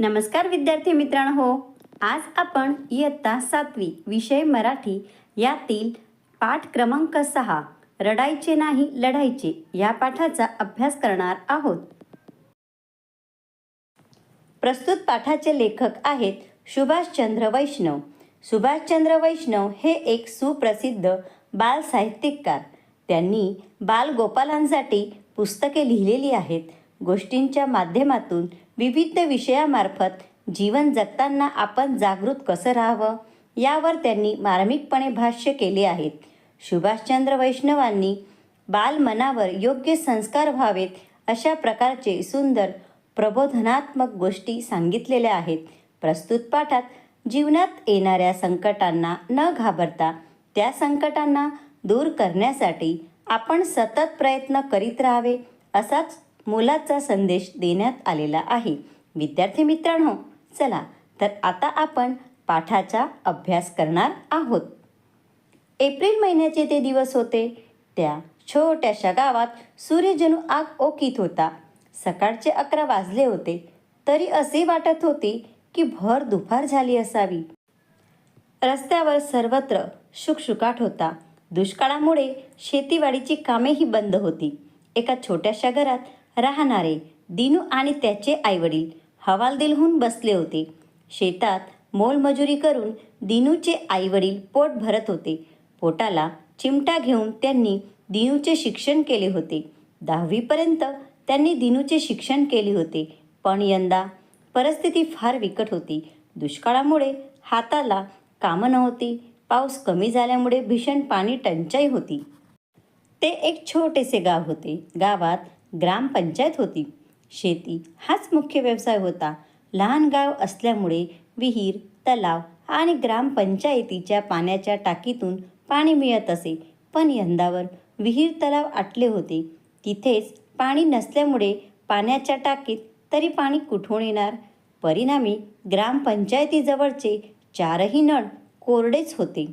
नमस्कार विद्यार्थी मित्रांनो हो, आज आपण इयत्ता सातवी विषय मराठी यातील पाठ क्रमांक सहा रडायचे नाही लढायचे या पाठाचा अभ्यास करणार आहोत. प्रस्तुत पाठाचे लेखक आहेत सुभाषचंद्र वैष्णव. सुभाषचंद्र वैष्णव हे एक सुप्रसिद्ध बाल साहित्यिककार. त्यांनी बालगोपालांसाठी पुस्तके लिहिलेली आहेत. गोष्टींच्या माध्यमातून विविध विषयामार्फत जीवन जगताना आपण जागृत कसं राहावं यावर त्यांनी मार्मिकपणे भाष्य केले आहेत. सुभाषचंद्र वैष्णवांनी बालमनावर योग्य संस्कार व्हावेत अशा प्रकारचे सुंदर प्रबोधनात्मक गोष्टी सांगितलेल्या आहेत. प्रस्तुत पाठात जीवनात येणाऱ्या संकटांना न घाबरता त्या संकटांना दूर करण्यासाठी आपण सतत प्रयत्न करीत राहावे असाच मोलाचा संदेश देण्यात आलेला आहे. विद्यार्थी मित्रांनो चला तर आता आपण पाठाचा अभ्यास करणार आहोत. एप्रिल महिन्याचे ते दिवस होते त्या छोट्याशा गावात सूर्यजणू आग ओकीत होता. सकाळचे अकरा वाजले होते. तरी असे वाटत होते की भर दुपार झाली असावी. रस्त्यावर सर्वत्र शुकशुकाट होता. दुष्काळामुळे शेतीवाडीची कामेही बंद होती. एका छोट्याशा घरात राहणारे दिनू आणि त्याचे आईवडील हवालदिलहून बसले होते. शेतात मोलमजुरी करून दिनूचे आईवडील पोट भरत होते. पोटाला चिमटा घेऊन त्यांनी दिनूचे शिक्षण केले होते. दहावीपर्यंत त्यांनी दिनूचे शिक्षण केले होते. पण यंदा परिस्थिती फार बिकट होती. दुष्काळामुळे हाताला कामं नव्हती. पाऊस कमी झाल्यामुळे भीषण पाणी टंचाई होती. ते एक छोटेसे गाव होते. गावात ग्रामपंचायत होती. शेती हाच मुख्य व्यवसाय होता. लहान गाव असल्यामुळे विहीर तलाव आणि ग्रामपंचायतीच्या पाण्याच्या टाकीतून पाणी मिळत असे. पण यंदावर विहीर तलाव आटले होते. तिथेच पाणी नसल्यामुळे पाण्याच्या टाकीत तरी पाणी कुठून येणार? परिणामी ग्रामपंचायतीजवळचे चारही नळ कोरडेच होते.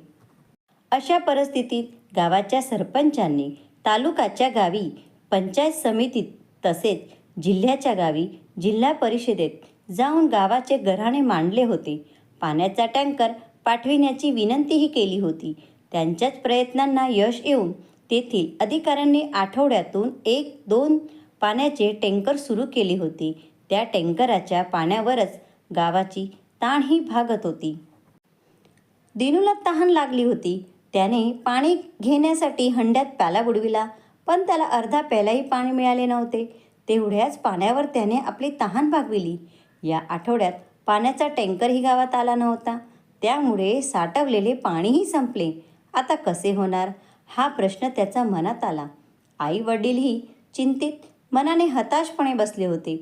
अशा परिस्थितीत गावाच्या सरपंचांनी तालुकाच्या गावी पंचायत समितीत तसेच जिल्ह्याच्या गावी जिल्हा परिषदेत जाऊन गावाचे घराणे मांडले होते. पाण्याचा टँकर पाठविण्याची विनंतीही केली होती. त्यांच्याच प्रयत्नांना यश येऊन तेथील अधिकाऱ्यांनी आठवड्यातून एक दोन पाण्याचे टँकर सुरू केले होते. त्या टँकराच्या पाण्यावरच गावाची ताणही भागत होती. दिनूला तहान लागली होती. त्याने पाणी घेण्यासाठी हंड्यात प्याला बुडविला. पण त्याला अर्धा प्यायलाही पाणी मिळाले नव्हते. तेवढ्याच पाण्यावर त्याने आपली तहान भागविली. या आठवड्यात पाण्याचा टँकरही गावात आला नव्हता. त्यामुळे साठवलेले पाणीही संपले. आता कसे होणार? हा प्रश्न त्याचा मनात आला. आई वडीलही चिंतित मनाने हताशपणे बसले होते.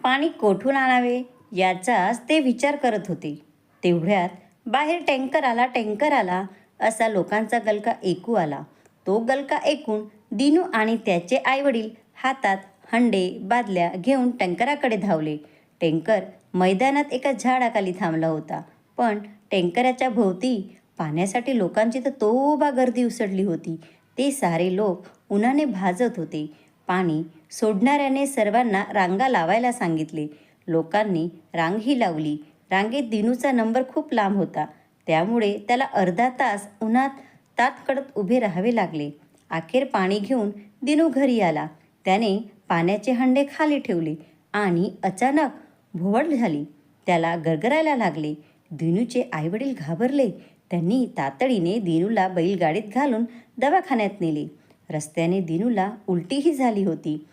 पाणी कोठून आणावे याचाच ते विचार करत होते. तेवढ्यात बाहेर टँकर आला टँकर आला असा लोकांचा गलका ऐकू आला. तो गलका ऐकून दिनू आणि त्याचे आईवडील हातात हंडे बादल्या घेऊन टँकराकडे धावले. टँकर मैदानात एका झाडाखाली थांबला होता. पण टँकराच्या भोवती पाण्यासाठी लोकांची तर तोबा गर्दी उसडली होती. ते सारे लोक उन्हाने भाजत होते. पाणी सोडणाऱ्याने सर्वांना रांगा लावायला सांगितले. लोकांनी रांगही लावली. रांगेत दिनूचा नंबर खूप लांब होता. त्यामुळे त्याला अर्धा तास उन्हात तातकडत उभे राहावे लागले. अखेर पाणी घेऊन दिनू घरी आला. त्याने पाण्याचे हंडे खाली ठेवले आणि अचानक भोवड झाली. त्याला गरगरायला लागले. दिनूचे आईवडील घाबरले. त्यांनी तातडीने दिनूला बैलगाडीत घालून दवाखान्यात नेले. रस्त्याने दिनूला उलटीही झाली होती.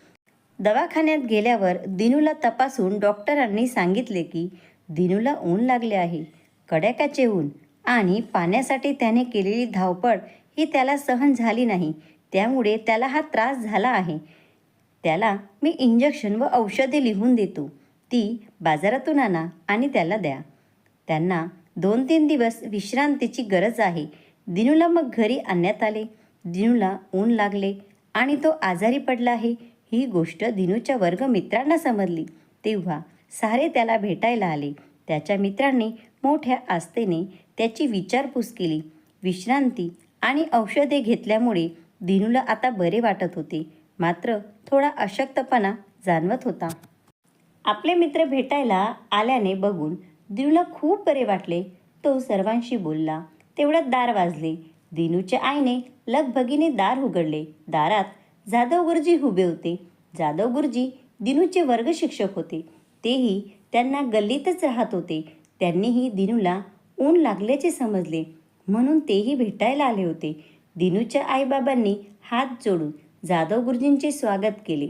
दवाखान्यात गेल्यावर दिनूला तपासून डॉक्टरांनी सांगितले की दिनूला ऊन लागले आहे. कड्याकाचे ऊन. आणि पाण्यासाठी त्याने केलेली धावपळ ही त्याला सहन झाली नाही. त्यामुळे त्याला हा त्रास झाला आहे. त्याला मी इंजेक्शन व औषधे लिहून देतो. ती बाजारातून आणा आणि त्याला द्या. त्यांना दोन तीन दिवस विश्रांतीची गरज आहे. दिनूला मग घरी आणण्यात आले. दिनूला ऊन लागले आणि तो आजारी पडला आहे. ही गोष्ट दिनूच्या वर्गमित्रांना समजली. तेव्हा सारे त्याला भेटायला आले. त्याच्या मित्रांनी मोठ्या आस्थेने त्याची विचारपूस केली. विश्रांती आणि औषधे घेतल्यामुळे दिनूला आता बरे वाटत होते. मात्र थोडा अशक्तपणा जाणवत होता. आपले मित्र भेटायला आल्याने बघून दिनूला खूप बरे वाटले. तो सर्वांशी बोलला. तेवढ्यात दार वाजले. दिनूच्या आईने लगभगीने दार उघडले. दारात जाधव गुरुजी उभे होते. जाधव गुरुजी दिनूचे वर्ग शिक्षक होते. तेही त्यांना गल्लीतच राहत होते. त्यांनीही दिनूला ऊन लागल्याचे समजले. म्हणून तेही भेटायला आले होते. दिनूच्या आईबाबांनी हात जोडून जाधव गुरुजींचे स्वागत केले.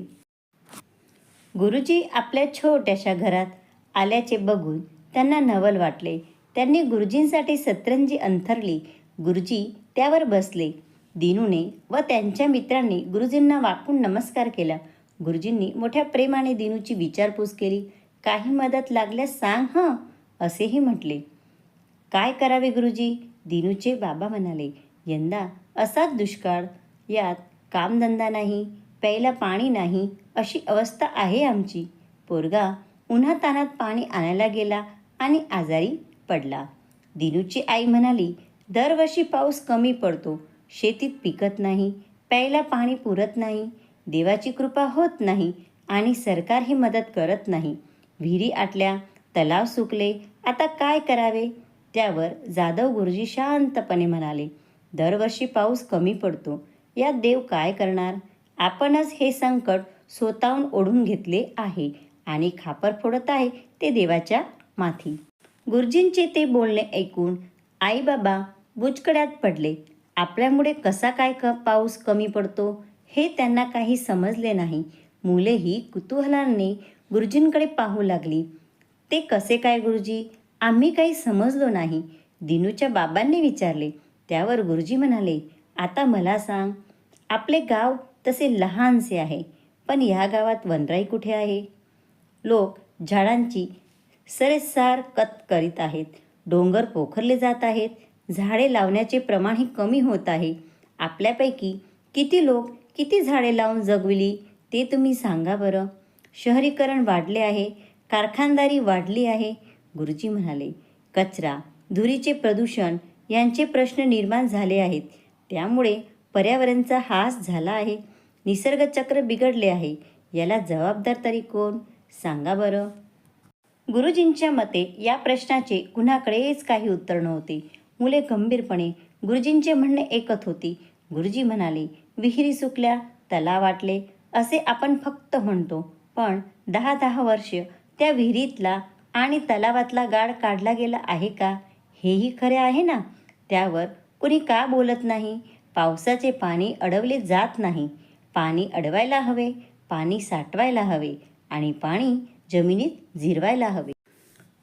गुरुजी आपल्या छोट्याशा घरात आल्याचे बघून त्यांना नवल वाटले. त्यांनी गुरुजींसाठी सतरंजी अंथरली. गुरुजी त्यावर बसले. दिनूने व त्यांच्या मित्रांनी गुरुजींना वाकून नमस्कार केला. गुरुजींनी मोठ्या प्रेमाने दिनूची विचारपूस केली. काही मदत लागल्यास सांग हं असेही म्हटले. काय करावे गुरुजी? दिनूचे बाबा म्हणाले यंदा असाच दुष्काळ. यात कामधंदा नाही प्यायला पाणी नाही अशी अवस्था आहे आमची. पोरगा उन्हातानात पाणी आणायला गेला आणि आजारी पडला. दिनूची आई म्हणाली दरवर्षी पाऊस कमी पडतो. शेतीत पिकत नाही प्यायला पाणी पुरत नाही. देवाची कृपा होत नाही आणि सरकार ही मदत करत नाही. विहिरी आटल्या तलाव सुकले. आता काय करावे? त्यावर जाधव गुरुजी शांतपणे म्हणाले दरवर्षी पाऊस कमी पडतो. यात देव काय करणार? आपणच हे संकट स्वतःहून ओढून घेतले आहे आणि खापर फोडत आहे ते देवाच्या माथी. गुरुजींचे ते बोलणे ऐकून आई बाबा बुचकड्यात पडले. आपल्यामुळे कसा काय क पाऊस कमी पडतो? हे त्यांना काही समजले नाही. मुलेही कुतूहलाने गुरुजींकडे पाहू लागली. ते कसे काय गुरुजी? आम्ही काही समजलो नाही. दिनूच्या बाबांनी विचारले. त्यावर गुरुजी म्हणाले आता मला सांग आपले गाव तसे लहानसे आहे पण या गावात वनराई कुठे आहे? लोक झाडांची सरेसार कत करीत आहेत. डोंगर पोखरले जात आहेत. झाडे लावण्याचे प्रमाणही कमी होत आहे. आपल्यापैकी किती लोक किती झाडे लावून जगविली ते तुम्ही सांगा बरं. शहरीकरण वाढले आहे कारखानदारी वाढली आहे गुरुजी म्हणाले कचरा धुरीचे प्रदूषण यांचे प्रश्न निर्माण झाले आहेत. त्यामुळे पर्यावरणचा हास झाला आहे. निसर्गचक्र बिघडले आहे. याला जबाबदार तरी कोण? सांगा बरं. गुरुजींच्या मते या प्रश्नाचे कुणाकडेच काही उत्तर नव्हते. मुले गंभीरपणे गुरुजींचे म्हणणे ऐकत होती. गुरुजी म्हणाले विहिरी सुकल्या तलाव वाटले असे आपण फक्त म्हणतो. पण दहा दहा वर्ष त्या विहिरीतला आणि तलावातला गाळ काढला गेला आहे का? हेही खरे आहे ना? त्यावर कुणी का बोलत नाही? पावसाचे पाणी अडवले जात नाही. पाणी अडवायला हवे पाणी साठवायला हवे आणि पाणी जमिनीत झिरवायला हवे.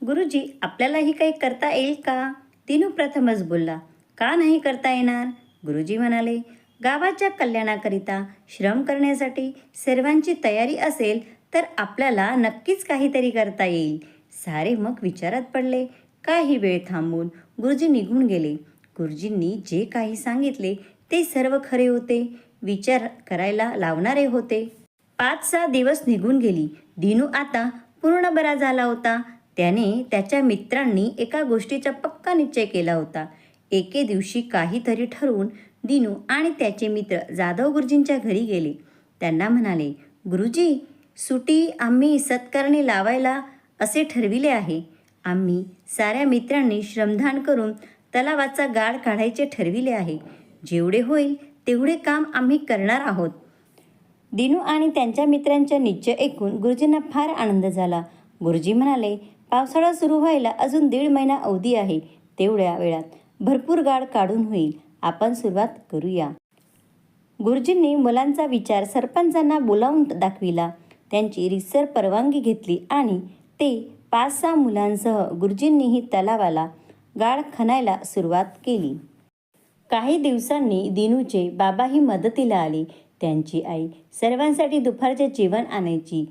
गुरुजी आपल्यालाही काही करता येईल का? दिनू प्रथमच बोलला. का नाही करता येणार? गुरुजी म्हणाले गावाच्या कल्याणाकरिता श्रम करण्यासाठी सर्वांची तयारी असेल तर आपल्याला नक्कीच काहीतरी करता येईल. सारे मग विचारात पडले. काही वेळ थांबून गुरुजी निघून गेले. गुरुजींनी जे काही सांगितले ते सर्व खरे होते. विचार करायला लावणारे होते. पाच सहा दिवस निघून गेली. दिनू आता पूर्ण बरा झाला होता. त्याने त्याच्या मित्रांनी एका गोष्टीचा पक्का निश्चय केला होता. एके दिवशी काहीतरी ठरवून दिनू आणि त्याचे मित्र जाधव गुरुजींच्या घरी गेले. त्यांना म्हणाले गुरुजी सुटी आम्ही सत्कारणी लावायला असे ठरविले आहे. आम्ही साऱ्या मित्रांनी श्रमदान करून तलावाचा गाळ काढायचे ठरविले आहे. जेवढे होईल तेवढे काम आम्ही करणार आहोत. दिनू आणि त्यांच्या मित्रांच्या निश्चय ऐकून गुरुजींना फार आनंद झाला. गुरुजी म्हणाले पावसाळा सुरू व्हायला अजून दीड महिना अवधी आहे. तेवढ्या वेळात भरपूर गाळ काढून होईल. आपण सुरुवात करूया. गुरुजींनी मुलांचा विचार सरपंचांना बोलावून दाखविला. त्यांची रिसर परवानगी घेतली आणि ते पाच सहा मुलांसह गुरुजींनीही तलावाला गाळ खणायला सुरुवात केली. काही दिवसांनी दिनूचे बाबाही मदतीला आले. त्यांची आई सर्वांसाठी दुपारचे जेवण आणायची.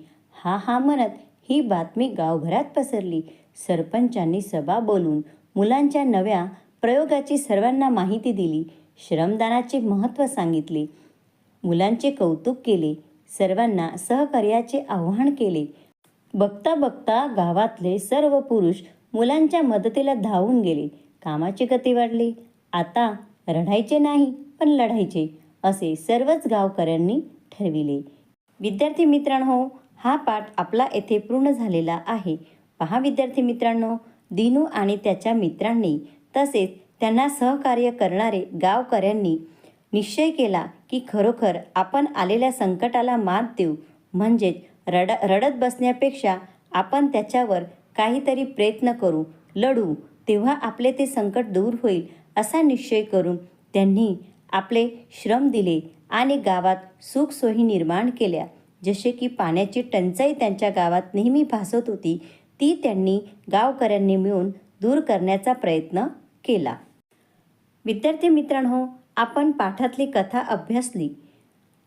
हा हा म्हणत ही बातमी गावभरात पसरली. सरपंचांनी सभा बोलून मुलांच्या नव्या प्रयोगाची सर्वांना माहिती दिली. श्रमदानाचे महत्त्व सांगितले. मुलांचे कौतुक केले. सर्वांना सहकार्याचे आव्हान केले. बघता बघता गावातले सर्व पुरुष मुलांच्या मदतीला धावून गेले. कामाची गती वाढली. आता रडायचे नाही पण लढायचे असे सर्वच गावकऱ्यांनी ठरविले. विद्यार्थी मित्रांनो हा पाठ आपला येथे पूर्ण झालेला आहे. पहा विद्यार्थी मित्रांनो दिनू आणि त्याच्या मित्रांनी तसेच त्यांना सहकार्य करणारे गावकऱ्यांनी निश्चय केला की खरोखर आपण आलेल्या संकटाला मात देऊ. म्हणजेच रड रडत बसण्यापेक्षा आपण त्याच्यावर काहीतरी प्रयत्न करू लढू तेव्हा आपले ते संकट दूर होईल असा निश्चय करून त्यांनी आपले श्रम दिले आणि गावात सुखसोयी निर्माण केल्या. जसे की पाण्याची टंचाई त्यांच्या गावात नेहमी भासत होती ती त्यांनी गावकऱ्यांनी मिळून दूर करण्याचा प्रयत्न केला. विद्यार्थी मित्रांनो आपण पाठातली कथा अभ्यासली.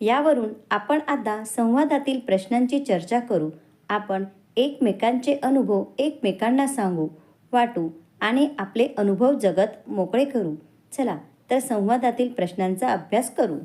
यावरून आपण आता संवादातील प्रश्नांची चर्चा करू. आपण एकमेकांचे अनुभव एकमेकांना सांगू वाटू आणि आपले अनुभव जगत मोकळे करू. चला तर संवादातील प्रश्नांचा अभ्यास करू.